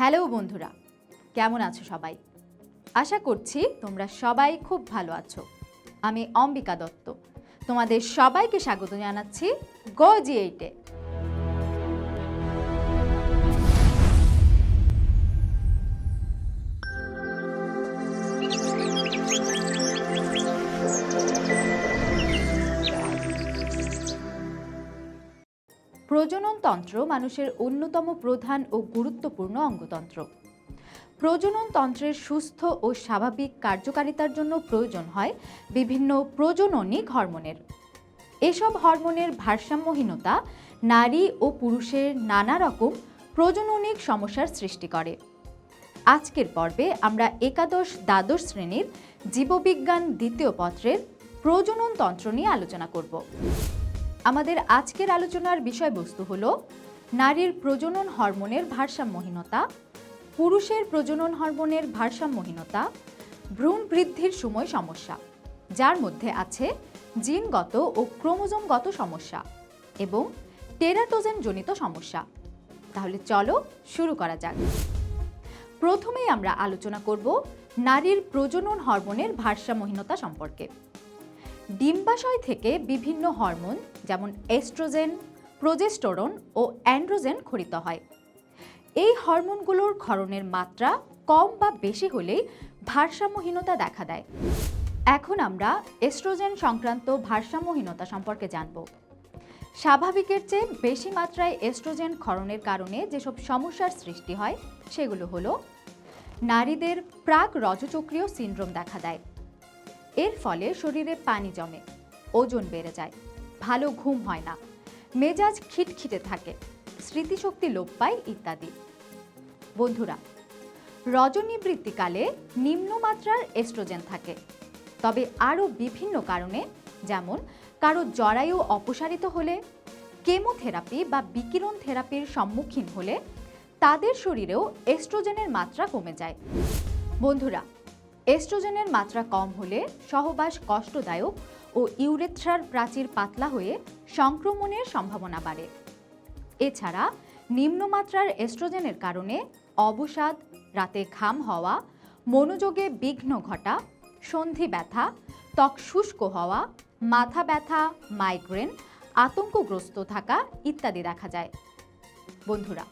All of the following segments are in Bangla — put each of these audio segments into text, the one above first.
হ্যালো বন্ধুরা, কেমন আছো সবাই? আশা করছি তোমরা সবাই খুব ভালো আছো। আমি অম্বিকা দত্ত, তোমাদের সবাইকে স্বাগত জানাচ্ছি গো জি এইটে। প্রজননতন্ত্র মানুষের অন্যতম প্রধান ও গুরুত্বপূর্ণ অঙ্গতন্ত্র। প্রজননতন্ত্রের সুস্থ ও স্বাভাবিক কার্যকারিতার জন্য প্রয়োজন হয় বিভিন্ন প্রজননিক হরমোনের। এসব হরমোনের ভারসাম্যহীনতা নারী ও পুরুষের নানা রকম প্রজননিক সমস্যার সৃষ্টি করে। আজকের পর্বে আমরা একাদশ দ্বাদশ শ্রেণির জীববিজ্ঞান দ্বিতীয় পত্রের প্রজননতন্ত্র নিয়ে আলোচনা করব। আমাদের আজকের আলোচনার বিষয়বস্তু হল নারীর প্রজনন হরমোনের ভারসাম্যহীনতা, পুরুষের প্রজনন হরমোনের ভারসাম্যহীনতা, ভ্রূণ বৃদ্ধির সময় সমস্যা, যার মধ্যে আছে জিনগত ও ক্রোমোজোমগত সমস্যা এবং টেরাটোজেন জনিত সমস্যা। তাহলে চলো শুরু করা যাক। প্রথমেই আমরা আলোচনা করব নারীর প্রজনন হরমোনের ভারসাম্যহীনতা সম্পর্কে। ডিম্বাশয় থেকে বিভিন্ন হরমোন, যেমন এস্ট্রোজেন, প্রোজেস্টোরন ও অ্যান্ড্রোজেন খরিত হয়। এই হরমোনগুলোর ক্ষরণের মাত্রা কম বা বেশি হলেই ভারসাম্যহীনতা দেখা দেয়। এখন আমরা এস্ট্রোজেন সংক্রান্ত ভারসাম্যহীনতা সম্পর্কে জানব। স্বাভাবিকের চেয়ে বেশি মাত্রায় এস্ট্রোজেন ক্ষরণের কারণে যেসব সমস্যার সৃষ্টি হয়, সেগুলো হলো নারীদের প্রাক রজচক্রীয় সিনড্রোম দেখা দেয়। এর ফলে শরীরে পানি জমে, ওজন বেড়ে যায়, ভালো ঘুম হয় না, মেজাজ খিটখিটে থাকে, স্মৃতিশক্তি লোপ পায় ইত্যাদি। বন্ধুরা, রজনীবৃত্তিকালে নিম্নমাত্রার এস্ট্রোজেন থাকে, তবে আরও বিভিন্ন কারণে, যেমন কারও জরায়ু অপসারিত হলে, কেমোথেরাপি বা বিকিরণ থেরাপির সম্মুখীন হলে, তাদের শরীরেও এস্ট্রোজেনের মাত্রা কমে যায়। বন্ধুরা এস্ট্রোজেনের মাত্রা কম হলে সহবাস কষ্টদায়ক ও ইউরেথ্রার প্রাচীর পাতলা হয়ে সংক্রমণের সম্ভাবনা বাড়ে। এছাড়া নিম্নমাত্রার এস্ট্রোজেনের কারণে অবসাদ, রাতে ঘাম হওয়া, মনোযোগে বিঘ্ন ঘটা, সন্ধি ব্যথা, ত্বক শুষ্ক হওয়া, মাথা ব্যথা, মাইগ্রেন, আতঙ্কগ্রস্ত থাকা ইত্যাদি দেখা যায়। বন্ধুরা,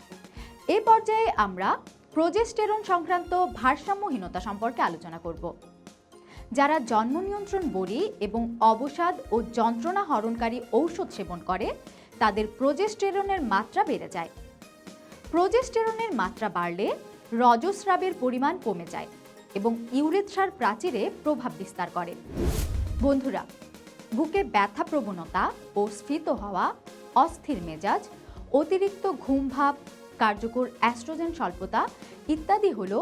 এ পর্যায়ে আমরা প্রোজেস্টেরন সংক্রান্ত ভারসাম্যহীনতা সম্পর্কে আলোচনা করব। যারা জন্ম নিয়ন্ত্রণ বড়ি এবং অবসাদ ও যন্ত্রণা হরণকারী ঔষধ সেবন করে, তাদের প্রোজেস্টেরনের মাত্রা বেড়ে যায়। প্রোজেস্টেরনের মাত্রা বাড়লে রজস্রাবের পরিমাণ কমে যায় এবং ইউরেথ্রার প্রাচীরে প্রভাব বিস্তার করে। বন্ধুরা, বুকে ব্যথা প্রবণতা ও স্ফীত হওয়া, অস্থির মেজাজ, অতিরিক্ত ঘুম ভাব কার্যকর অ্যাস্ট্রোজেন স্বল্পতা ইত্যাদি হল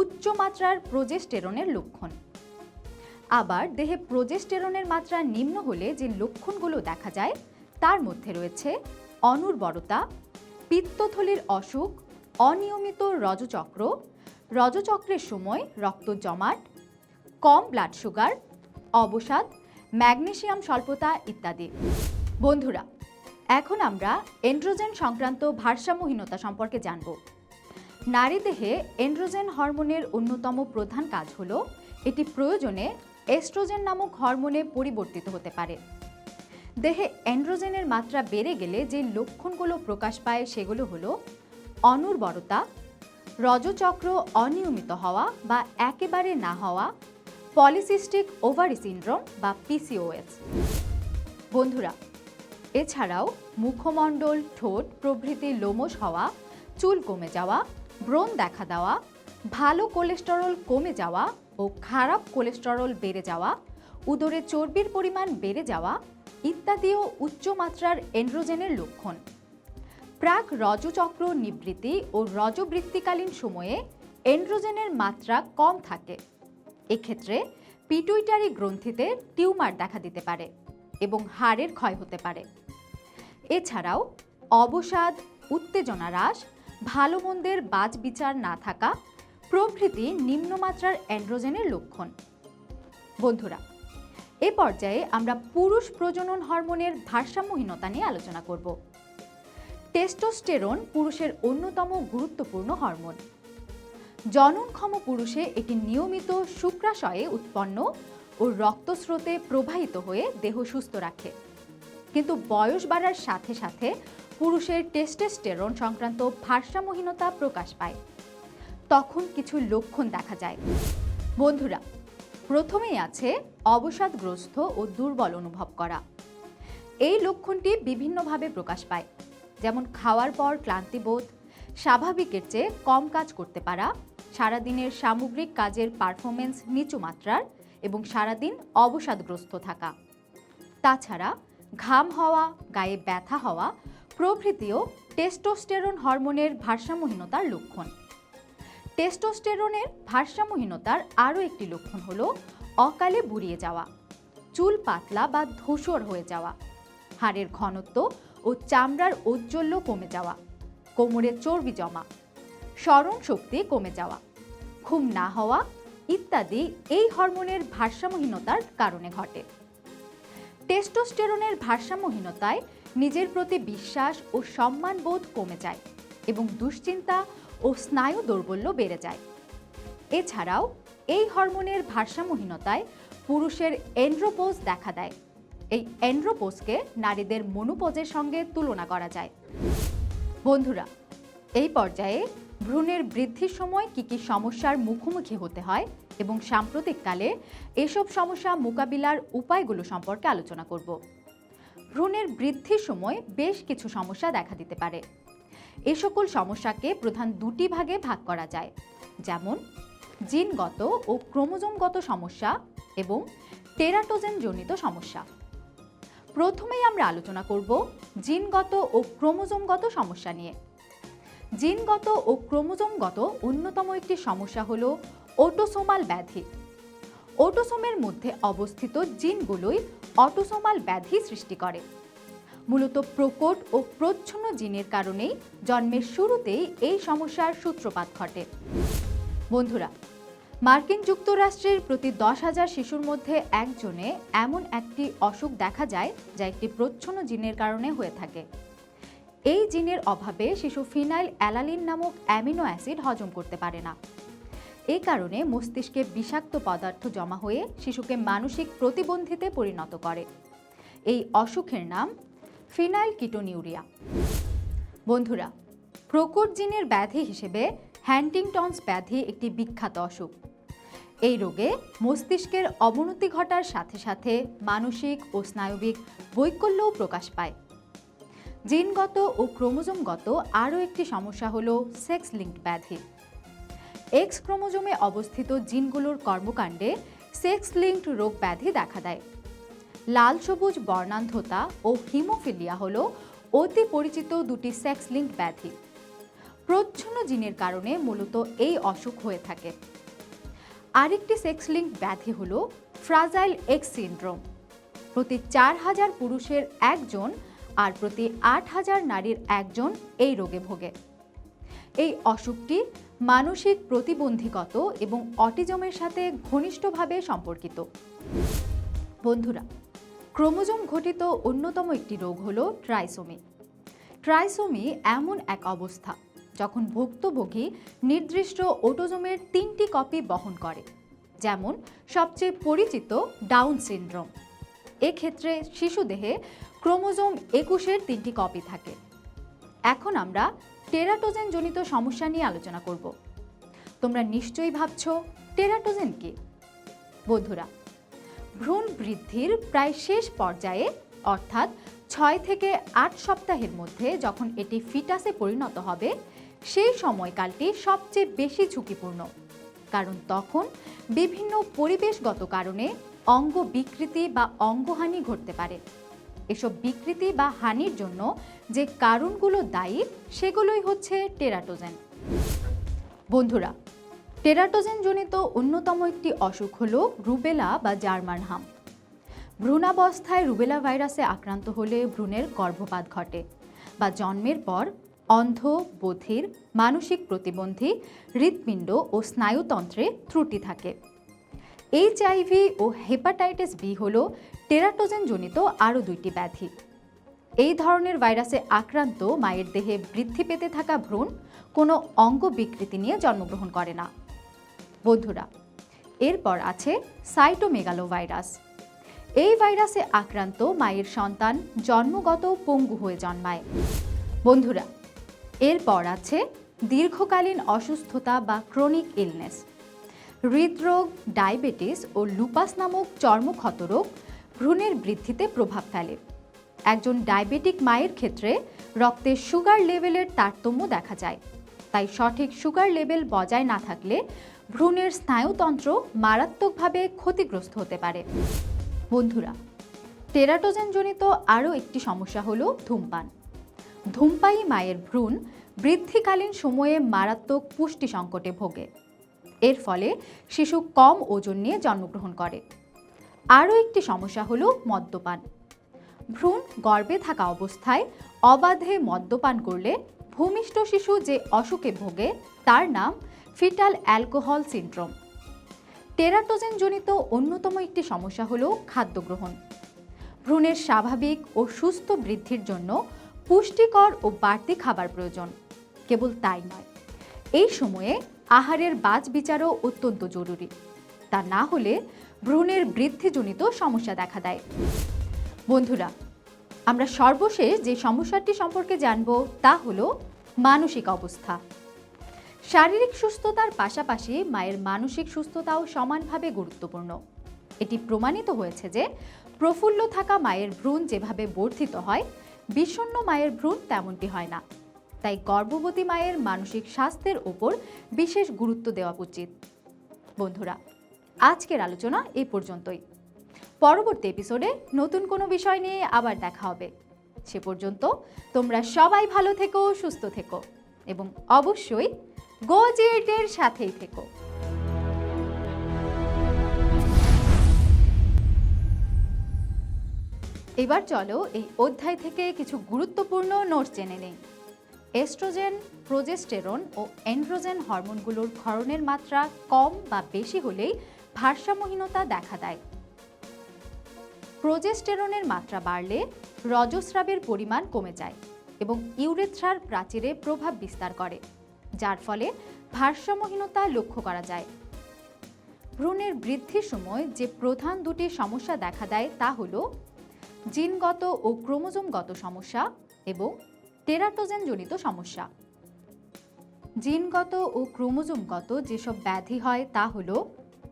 উচ্চমাত্রার প্রোজেস্টেরনের লক্ষণ। আবার দেহে প্রোজেস্টেরনের মাত্রা নিম্ন হলে যে লক্ষণগুলো দেখা যায়, তার মধ্যে রয়েছে অনুর্বরতা, পিত্তথলির অসুখ, অনিয়মিত রজচক্র, রজচক্রের সময় রক্ত জমাট, কম ব্লাড সুগার, অবসাদ ম্যাগনেশিয়াম স্বল্পতা ইত্যাদি। বন্ধুরা এখন আমরা এন্ড্রোজেন সংক্রান্ত ভারসাম্যহীনতা সম্পর্কে জানব। নারী দেহে এন্ড্রোজেন হরমোনের অন্যতম প্রধান কাজ হল, এটি প্রয়োজনে এস্ট্রোজেন নামক হরমোনে পরিবর্তিত হতে পারে। দেহে অ্যান্ড্রোজেনের মাত্রা বেড়ে গেলে যে লক্ষণগুলো প্রকাশ পায় সেগুলো হলো অনুর্বরতা রজচক্র অনিয়মিত হওয়া বা একেবারে না হওয়া, পলিসিস্টিক ওভারি সিনড্রোম বা পিসিওএস বন্ধুরা এছাড়াও মুখমণ্ডল, ঠোঁট, প্রভৃতি লোমশ হওয়া, চুল কমে যাওয়া, ব্রণ দেখা দেওয়া, ভালো কোলেস্টেরল কমে যাওয়া ও খারাপ কোলেস্টেরল বেড়ে যাওয়া, উদরে চর্বির পরিমাণ বেড়ে যাওয়া ইত্যাদিও উচ্চমাত্রার এন্ড্রোজেনের লক্ষণ। প্রাক রজচক্র নিবৃত্তি ও রজবৃত্তিকালীন সময়ে এন্ড্রোজেনের মাত্রা কম থাকে। এক্ষেত্রে পিটুইটারি গ্রন্থিতে টিউমার দেখা দিতে পারে এবং হাড়ের ক্ষয় হতে পারে। এছাড়াও অবসাদ, উত্তেজনা হ্রাস, ভালো মন্দের বাজ বিচার না থাকা, প্রভৃতি নিম্নমাত্রার অ্যান্ড্রোজেনের লক্ষণ। বন্ধুরা, এ পর্যায়ে আমরা পুরুষ প্রজনন হরমোনের ভারসাম্যহীনতা নিয়ে আলোচনা করব। টেস্টোস্টেরন পুরুষের অন্যতম গুরুত্বপূর্ণ হরমোন। জননক্ষম পুরুষে এটি নিয়মিত শুক্রাশয়ে উৎপন্ন ও রক্তস্রোতে প্রবাহিত হয়ে দেহ সুস্থ রাখে। কিন্তু বয়স বাড়ার সাথে সাথে পুরুষের টেস্টেস্টেরন সংক্রান্ত ভারসাম্যহীনতা প্রকাশ পায়। তখন কিছু লক্ষণ দেখা যায়। বন্ধুরা, প্রথমেই আছে অবসাদগ্রস্ত ও দুর্বল অনুভব করা। এই লক্ষণটি বিভিন্নভাবে প্রকাশ পায়। যেমন খাওয়ার পর ক্লান্তিবোধ স্বাভাবিকের চেয়ে কম কাজ করতে পারা, সারাদিনের সামগ্রিক কাজের পারফরমেন্স নিচু মাত্রার এবং সারাদিন অবসাদগ্রস্ত থাকা। তাছাড়া ঘাম হওয়া, গায়ে ব্যথা হওয়া, প্রভৃতিও টেস্টোস্টেরন হরমোনের ভারসাম্যহীনতার লক্ষণ। টেস্টোস্টেরনের ভারসাম্যহীনতার আরও একটি লক্ষণ হল অকালে বুড়িয়ে যাওয়া, চুল পাতলা বা ধূসর হয়ে যাওয়া, হাড়ের ঘনত্ব ও চামড়ার ঔজ্জ্বল্য কমে যাওয়া, কোমরে চর্বি জমা, স্মরণ শক্তি কমে যাওয়া, ঘুম না হওয়া ইত্যাদি এই হরমোনের ভারসাম্যহীনতার কারণে ঘটে। টেস্টোস্টেরনের ভারসাম্যহীনতায় নিজের প্রতি বিশ্বাস ও সম্মানবোধ কমে যায় এবং দুশ্চিন্তা ও স্নায়ু দৌর্বল্য বেড়ে যায়। এছাড়াও, এই হরমোনের ভারসাম্যহীনতায় পুরুষের এন্ড্রোপোজ দেখা দেয়। এই এন্ড্রোপোজকে নারীদের মনোপোজের সঙ্গে তুলনা করা যায়। বন্ধুরা, এই পর্যায়ে ভ্রূণের বৃদ্ধির সময় কি কি সমস্যার মুখোমুখি হতে হয় এবং সাম্প্রতিককালে এসব সমস্যা মোকাবিলার উপায়গুলো সম্পর্কে আলোচনা করব। ভ্রূণের বৃদ্ধির সময় বেশ কিছু সমস্যা দেখা দিতে পারে। এ সকল সমস্যাকে প্রধান দুটি ভাগে ভাগ করা যায়। যেমন, জিনগত ও ক্রোমোজোমগত সমস্যা এবং টেরাটোজেন জনিত সমস্যা। প্রথমেই আমরা আলোচনা করব জিনগত ও ক্রোমোজোমগত সমস্যা নিয়ে। জিনগত ও ক্রোমোজোমগত অন্যতম একটি সমস্যা হল অটোসোমাল ব্যাধি। অটোসোমের মধ্যে অবস্থিত জিনগুলোই অটোসোমাল ব্যাধি সৃষ্টি করে। মূলত প্রকট ও প্রচ্ছন্ন জিনের কারণেই জন্মের শুরুতেই এই সমস্যার সূত্রপাত ঘটে। বন্ধুরা, মার্কিন যুক্তরাষ্ট্রের প্রতি দশ হাজার শিশুর মধ্যে একজনে এমন একটি অসুখ দেখা যায় যা একটি প্রচ্ছন্ন জিনের কারণে হয়ে থাকে। এই জিনের অভাবে শিশু ফিনাইল অ্যালালিন নামক অ্যামিনো অ্যাসিড হজম করতে পারে না। এই কারণে মস্তিষ্কে বিষাক্ত পদার্থ জমা হয়ে শিশুকে মানসিক প্রতিবন্ধিতে পরিণত করে। এই অসুখের নাম ফিনাইল কিটোনিউরিয়া। বন্ধুরা, প্রকট জিনের ব্যাধি হিসেবে হ্যান্টিংটনস ব্যাধি একটি বিখ্যাত অসুখ। এই রোগে মস্তিষ্কের অবনতি ঘটার সাথে সাথে মানসিক ও স্নায়বিক বৈকল্যও প্রকাশ পায়। জিনগত ও ক্রোমোজোমগত আরও একটি সমস্যা হল সেক্স লিঙ্কড ব্যাধি। এক্স ক্রোমোজোমে অবস্থিত জিনগুলোর কর্মকাণ্ডে সেক্স লিঙ্কড রোগ ব্যাধি দেখা দেয়। লাল সবুজ বর্ণান্ধতা ও হিমোফিলিয়া হল অতি পরিচিত দুটি সেক্স লিঙ্ক ব্যাধি। প্রচ্ছন্ন জিনের কারণে মূলত এই অসুখ হয়ে থাকে। আরেকটি সেক্স লিঙ্ক ব্যাধি হল ফ্রাজাইল এক্স সিন্ড্রোম। প্রতি চার হাজার পুরুষের একজন আর প্রতি আট হাজার নারীর একজন এই রোগে ভোগে। এই অসুখটি মানসিক প্রতিবন্ধীগত এবং অটিজমের সাথে ঘনিষ্ঠভাবে সম্পর্কিত। বন্ধুরা, ক্রোমোজোম ঘটিত অন্যতম একটি রোগ হল ট্রাইসোমি। ট্রাইসোমি এমন এক অবস্থা যখন ভুক্তভোগী নির্দিষ্ট ওটোজোমের তিনটি কপি বহন করে, যেমন সবচেয়ে পরিচিত ডাউন সিনড্রোম। এক্ষেত্রে শিশুদেহে ক্রোমোজোম একুশের তিনটি কপি থাকে। এখন আমরা টেরাটোজেন জনিত সমস্যা নিয়ে আলোচনা করব। তোমরা নিশ্চয়ই ভাবছ, টেরাটোজেন কি? বন্ধুরা, ভ্রূণ বৃদ্ধির প্রায় শেষ পর্যায়ে, অর্থাৎ ছয় থেকে আট সপ্তাহের মধ্যে যখন এটি ফিটাসে পরিণত হবে, সেই সময়কালটি সবচেয়ে বেশি ঝুঁকিপূর্ণ। কারণ তখন বিভিন্ন পরিবেশগত কারণে অঙ্গ বিকৃতি বা অঙ্গহানি ঘটতে পারে। এসব বিকৃতি বা হানির জন্য যে কারণগুলো দায়ী, সেগুলোই হচ্ছে টেরাটোজেন। বন্ধুরা টেরাটোজেন জনিত অন্যতম একটি অসুখ হল রুবেলা বা জার্মান হাম। ভ্রূণাবস্থায় রুবেলা ভাইরাসে আক্রান্ত হলে ভ্রূণের গর্ভপাত ঘটে বা জন্মের পর অন্ধ, বধির, মানসিক প্রতিবন্ধী, হৃৎপিণ্ড ও স্নায়ুতন্ত্রে ত্রুটি থাকে। এইচআইভি ও হেপাটাইটিস বি হল টেরাটোজেন জনিত আরও দুইটি ব্যাধি। এই ধরনের ভাইরাসে আক্রান্ত মায়ের দেহে বৃদ্ধি পেতে থাকা ভ্রূণ কোনো অঙ্গ বিকৃতি নিয়ে জন্মগ্রহণ করে না। বন্ধুরা, এরপর আছে সাইটোমেগালো ভাইরাস এই ভাইরাসে আক্রান্ত মায়ের সন্তান জন্মগত পঙ্গু হয়ে জন্মায়। বন্ধুরা, এরপর আছে দীর্ঘকালীন অসুস্থতা বা ক্রনিক ইলনেস হৃদরোগ, ডায়াবেটিস ও লুপাস নামক চর্মক্ষত রোগ ভ্রূণের বৃদ্ধিতে প্রভাব ফেলে। একজন ডায়াবেটিক মায়ের ক্ষেত্রে রক্তে সুগার লেভেলের তারতম্য দেখা যায়। তাই সঠিক সুগার লেভেল বজায় না থাকলে ভ্রূণের স্নায়ুতন্ত্র মারাত্মকভাবে ক্ষতিগ্রস্ত হতে পারে। বন্ধুরা টেরাটোজেনজনিত আরও একটি সমস্যা হলো ধূমপান। ধূমপায়ী মায়ের ভ্রূণ বৃদ্ধিকালীন সময়ে মারাত্মক পুষ্টি সংকটে ভোগে। এর ফলে শিশু কম ওজন নিয়ে জন্মগ্রহণ করে। আরও একটি সমস্যা হলো মদ্যপান। ভ্রূণ গর্ভে থাকা অবস্থায় অবাধে মদ্যপান করলে ভূমিষ্ঠ শিশু যে অসুখে ভোগে তার নাম ফিটাল অ্যালকোহল সিন্ড্রোম। টেরাটোজেনজনিত অন্যতম একটি সমস্যা হলো খাদ্য গ্রহণ ভ্রূণের স্বাভাবিক ও সুস্থ বৃদ্ধির জন্য পুষ্টিকর ও বাড়তি খাবার প্রয়োজন। কেবল তাই নয়। এই সময়ে আহারের বাজ বিচারও অত্যন্ত জরুরি। তা না হলে ভ্রূণের বৃদ্ধিজনিত সমস্যা দেখা দেয়। বন্ধুরা, আমরা সর্বশেষ যে সমস্যাটি সম্পর্কে জানব তা হলো মানসিক অবস্থা। শারীরিক সুস্থতার পাশাপাশি মায়ের মানসিক সুস্থতাও সমানভাবে গুরুত্বপূর্ণ। এটি প্রমাণিত হয়েছে যে প্রফুল্ল থাকা মায়ের ভ্রূণ যেভাবে বর্ধিত হয়, বিষণ্ণ মায়ের ভ্রূণ তেমনটি হয় না। তাই গর্ভবতী মায়ের মানসিক স্বাস্থ্যের ওপর বিশেষ গুরুত্ব দেওয়া উচিত। বন্ধুরা, আজকের আলোচনা এই পর্যন্তই। পরবর্তী এপিসোডে নতুন কোনো বিষয় নিয়ে আবার দেখা হবে। সে পর্যন্ত তোমরা সবাই ভালো থেকো, সুস্থ থেকো এবং অবশ্যই গোজেটের সাথেই থেকো। এবার চলো এই অধ্যায় থেকে কিছু গুরুত্বপূর্ণ নোটস জেনে নেই। এস্ট্রোজেন, প্রোজেস্টেরন ও এন্ড্রোজেন হরমোনগুলোর ক্ষরণের মাত্রা কম বা বেশি হলেই ভারসাম্যহীনতা দেখা দেয়। প্রোজেস্টেরনের মাত্রা বাড়লে রজস্রাবের পরিমাণ কমে যায় এবং ইউরেথ্রার প্রাচীরে প্রভাব বিস্তার করে, যার ফলে ভারসাম্যহীনতা লক্ষ্য করা যায়। ভ্রূণের বৃদ্ধির সময় যে প্রধান দুটি সমস্যা দেখা দেয় তা হল জিনগত ও ক্রোমোজোমগত সমস্যা এবং টেরাটোজেনজনিত সমস্যা। জিনগত ও ক্রোমোজোমগত যেসব ব্যাধি হয় তা হল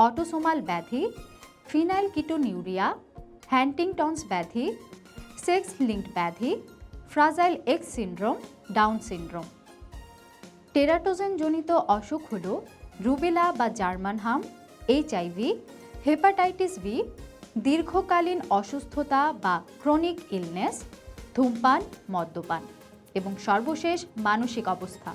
অটোসোমাল ব্যাধি, ফিনাইল কিটোনিউরিয়া, হ্যান্টিংটনস ব্যাধি, সেক্স লিঙ্কড ব্যাধি, fragile X syndrome, Down syndrome. টেরাটোজেনজনিত অসুখ হল রুবেলা বা জার্মান হাম এইচআইভি হেপাটাইটিস বি দীর্ঘকালীন অসুস্থতা বা ক্রনিক ইলনেস, ধূমপান, মদ্যপান। এবং সর্বশেষ মানসিক অবস্থা।